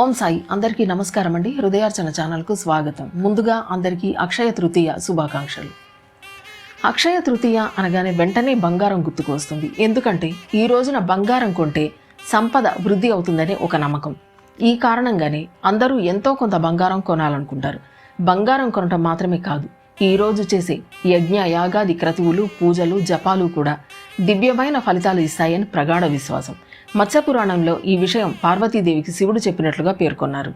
ఓం సాయి అందరికీ నమస్కారం అండి. హృదయార్చన ఛానల్కు స్వాగతం. ముందుగా అందరికీ అక్షయ తృతీయ శుభాకాంక్షలు. అక్షయ తృతీయ అనగానే వెంటనే బంగారం గుర్తుకు వస్తుంది. ఎందుకంటే ఈ రోజున బంగారం కొంటే సంపద వృద్ధి అవుతుందనే ఒక నమ్మకం. ఈ కారణంగానే అందరూ ఎంతో కొంత బంగారం కొనాలనుకుంటారు. బంగారం కొనటం మాత్రమే కాదు ఈరోజు చేసే యజ్ఞ యాగాది క్రతువులు పూజలు జపాలు కూడా దివ్యమైన ఫలితాలు ఇస్తాయని ప్రగాఢ విశ్వాసం. మత్స్యపురాణంలో ఈ విషయం పార్వతీదేవికి శివుడు చెప్పినట్లుగా పేర్కొన్నారు.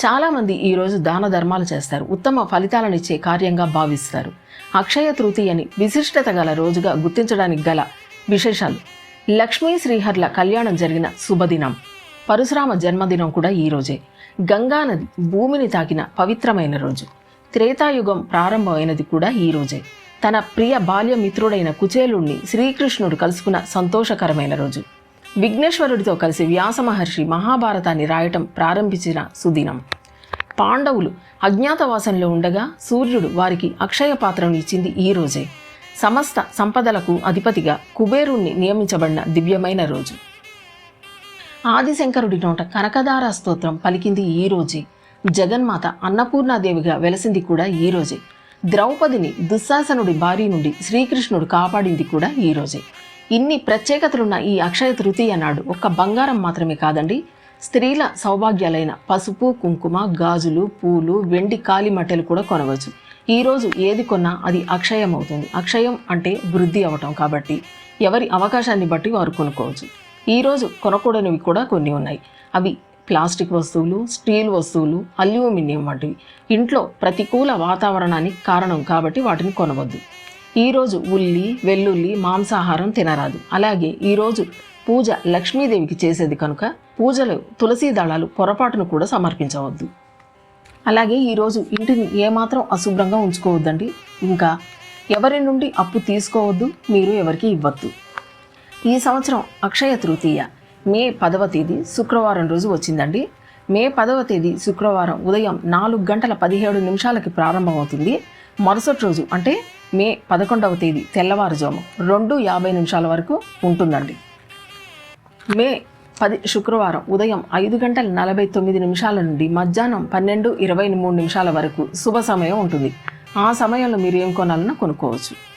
చాలామంది ఈ రోజు దాన ధర్మాలు చేస్తారు. ఉత్తమ ఫలితాలనిచ్చే కార్యంగా భావిస్తారు. అక్షయ తృతీయని విశిష్టత గల రోజుగా గుర్తించడానికి గల విశేషాలు. లక్ష్మీ శ్రీహర్ల కళ్యాణం జరిగిన శుభదినం. పరశురామ జన్మదినం కూడా ఈ రోజే. గంగానది భూమిని తాకిన పవిత్రమైన రోజు. త్రేతాయుగం ప్రారంభమైనది కూడా ఈ రోజే. తన ప్రియ బాల్య మిత్రుడైన కుచేలుణ్ణి శ్రీకృష్ణుడు కలుసుకున్న సంతోషకరమైన రోజు. విఘ్నేశ్వరుడితో కలిసి వ్యాస మహర్షి మహాభారతాన్ని రాయటం ప్రారంభించిన సుదినం. పాండవులు అజ్ఞాతవాసంలో ఉండగా సూర్యుడు వారికి అక్షయ పాత్రను ఇచ్చింది ఈ రోజే. సమస్త సంపదలకు అధిపతిగా కుబేరుణ్ణి నియమించబడిన దివ్యమైన రోజు. ఆదిశంకరుడి నోట కనకదార స్తోత్రం పలికింది ఈ రోజే. జగన్మాత అన్నపూర్ణాదేవిగా వెలసింది కూడా ఈ రోజే. ద్రౌపదిని దుశ్శాసనుడి భార్య నుండి శ్రీకృష్ణుడు కాపాడింది కూడా ఈ రోజే. ఇన్ని ప్రత్యేకతలున్న ఈ అక్షయ తృతీయ నాడు ఒక్క బంగారం మాత్రమే కాదండి. స్త్రీల సౌభాగ్యాలైన పసుపు కుంకుమ గాజులు పూలు వెండి కాలిమట్టెలు కూడా కొనవచ్చు. ఈరోజు ఏది కొన్నా అది అక్షయం అవుతుంది. అక్షయం అంటే వృద్ధి అవటం కాబట్టి ఎవరి అవకాశాన్ని బట్టి వారు కొనుక్కోవచ్చు. ఈరోజు కొనకూడనివి కూడా కొన్ని ఉన్నాయి. అవి ప్లాస్టిక్ వస్తువులు స్టీల్ వస్తువులు అల్యూమినియం వంటివి. ఇంట్లో ప్రతికూల వాతావరణానికి కారణం కాబట్టి వాటిని కొనవద్దు. ఈరోజు ఉల్లి వెల్లుల్లి మాంసాహారం తినరాదు. అలాగే ఈరోజు పూజ లక్ష్మీదేవికి చేసేది కనుక పూజలు తులసి దళాలు పొరపాటును కూడా సమర్పించవద్దు. అలాగే ఈరోజు ఇంటిని ఏమాత్రం అశుభ్రంగా ఉంచుకోవద్దండి. ఇంకా ఎవరి నుండి అప్పు తీసుకోవద్దు మీరు ఎవరికి ఇవ్వద్దు. ఈ సంవత్సరం అక్షయ తృతీయ మే పదవ తేదీ శుక్రవారం రోజు వచ్చిందండి. మే పదవ తేదీ శుక్రవారం ఉదయం నాలుగు గంటల పదిహేడు నిమిషాలకి ప్రారంభమవుతుంది. మరుసటి రోజు అంటే మే పదకొండవ తేదీ తెల్లవారుజాము రెండు యాభై నిమిషాల వరకు ఉంటుందండి. మే పది శుక్రవారం ఉదయం ఐదు గంటల నలభై తొమ్మిది నిమిషాల నుండి మధ్యాహ్నం పన్నెండు ఇరవై మూడు నిమిషాల వరకు శుభ సమయం ఉంటుంది. ఆ సమయంలో మీరు ఏం కొనాలన్నా కొనుక్కోవచ్చు.